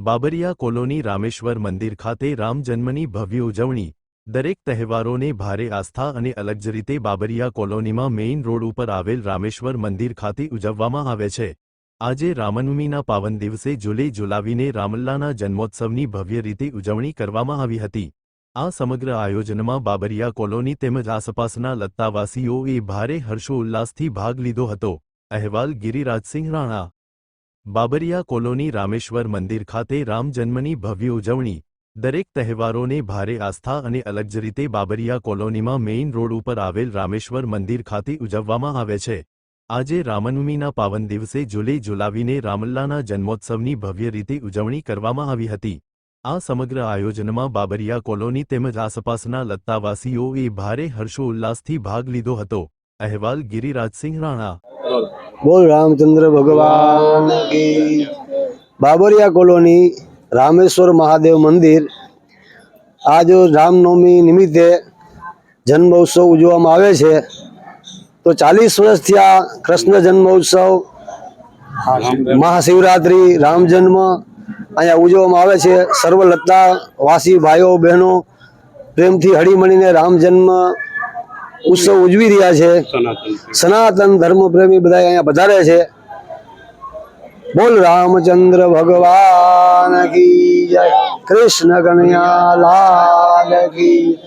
Babariya colony Rameshwar મંદિર ખાતે રામ જન્મની ભવ્ય ઉજવણી. દરેક તહેવારોને ભારે આસ્થા અને અલગ જ રીતે બાબરિયા કોલોનીમાં મેઇન રોડ ઉપર આવેલ રામેશ્વર મંદિર ખાતે ઉજવવામાં આવે છે. આજે રામનવમીના પાવન દિવસે જુલે જુલાવીને રામલ્લાના જન્મોત્સવની ભવ્ય રીતે ઉજવણી કરવામાં આવી હતી. આ સમગ્ર આયોજનમાં બાબરિયા કોલોની તેમજ આસપાસના લત્તાવાસીઓએ ભારે હર્ષોલ્લાસથી ભાગ લીધો હતો. અહેવાલ ગિરિરાજસિંહ રાણા બાબરિયા કોલોની રામેશ્વર મંદિર ખાતે રામ જન્મની ભવ્ય ઉજવણી. દરેક તહેવારોને ભારે આસ્થા અને અલગ જ રીતે બાબરિયા કોલોનીમાં મેઇન રોડ ઉપર આવેલ રામેશ્વર મંદિર ખાતે ઉજવવામાં આવે છે. આજે રામનવમીના પાવન દિવસે જુલે જુલાવીને રામલ્લાના જન્મોત્સવની ભવ્ય રીતે ઉજવણી કરવામાં આવી હતી. આ સમગ્ર આયોજનમાં બાબરિયા કોલોની તેમજ આસપાસના લત્તાવાસીઓએ ભારે હર્ષોલ્લાસથી ભાગ લીધો હતો. અહેવાલ ગિરિરાજસિંહ રાણા. બોલ રામચંદ્ર ભગવાન કી બાબરિયા કોલોની રામેશ્વર મહાદેવ મંદિર. આજ રામનવમી નિમિત્તે જન્મ ઉત્સવ ઉજવવામાં આવે છે, તો ચાલીસ વર્ષથી આ કૃષ્ણ જન્મોત્સવ, મહાશિવરાત્રિ, રામ જન્મ અહીંયા ઉજવવામાં આવે છે. સર્વ લતા વાસી ભાઈઓ બહેનો પ્રેમથી હળીમળીને રામ જન્મ ઉત્સવ ઉજવી રહ્યા છે. સનાતન ધર્મ. પ્રેમી બધા અહીંયા વધારે છે. બોલ રામચંદ્ર ભગવાન કી જય. કૃષ્ણ કનૈયા લાલ કી.